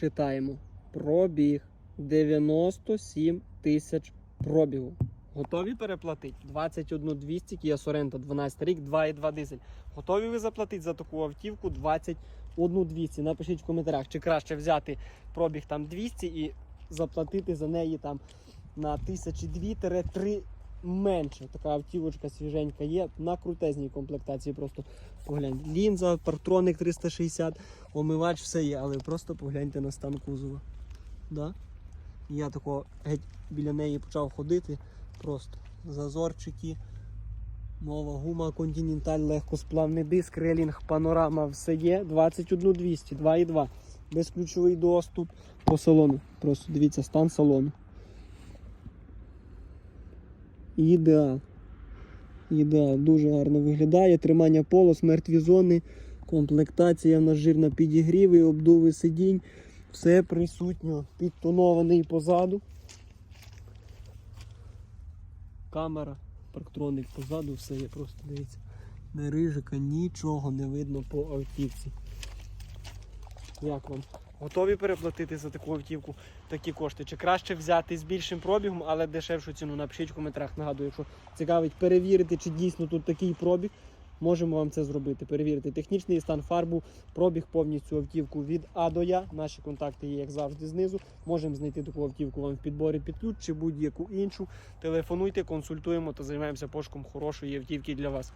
Читаємо. Пробіг 97 тисяч пробігу. Готові переплатити? 21 200, Kia Sorento, 12 рік, 2,2 дизель. Готові ви заплатити за таку автівку 21 200? Напишіть в коментарях, чи краще взяти пробіг там 200 і заплатити за неї там на 1002-3 менше. Така автівочка свіженька є на крутезній комплектації. Просто погляньте. Лінза, партроник 360, омивач, все є, але просто погляньте на стан кузова. Да? Я тако геть біля неї почав ходити. Просто зазорчики, нова гума, континенталь, легкосплавний диск, релінг, панорама, все є. 21200, 2,2. Безключовий доступ по салону. Просто дивіться стан салону. Ідеал. Ідеал, дуже гарно виглядає. Тримання полос, мертві зони, комплектація в нас жирна підігріви, обдуви сидінь. Все присутньо, підтонований позаду. Камера, парктроник позаду, все є просто дивіться. Не рижика, нічого не видно по автівці. Як вам? Готові переплатити за таку автівку такі кошти? Чи краще взяти з більшим пробігом, але дешевшу ціну? Напишіть в коментарях. Нагадую, якщо цікавить перевірити, чи дійсно тут такий пробіг, можемо вам це зробити. Перевірити технічний стан фарбу, пробіг повністю автівку від А до Я. Наші контакти є, як завжди, знизу. Можемо знайти таку автівку вам в підборі під ключ чи будь-яку іншу. Телефонуйте, консультуємо та займаємося пошуком хорошої автівки для вас.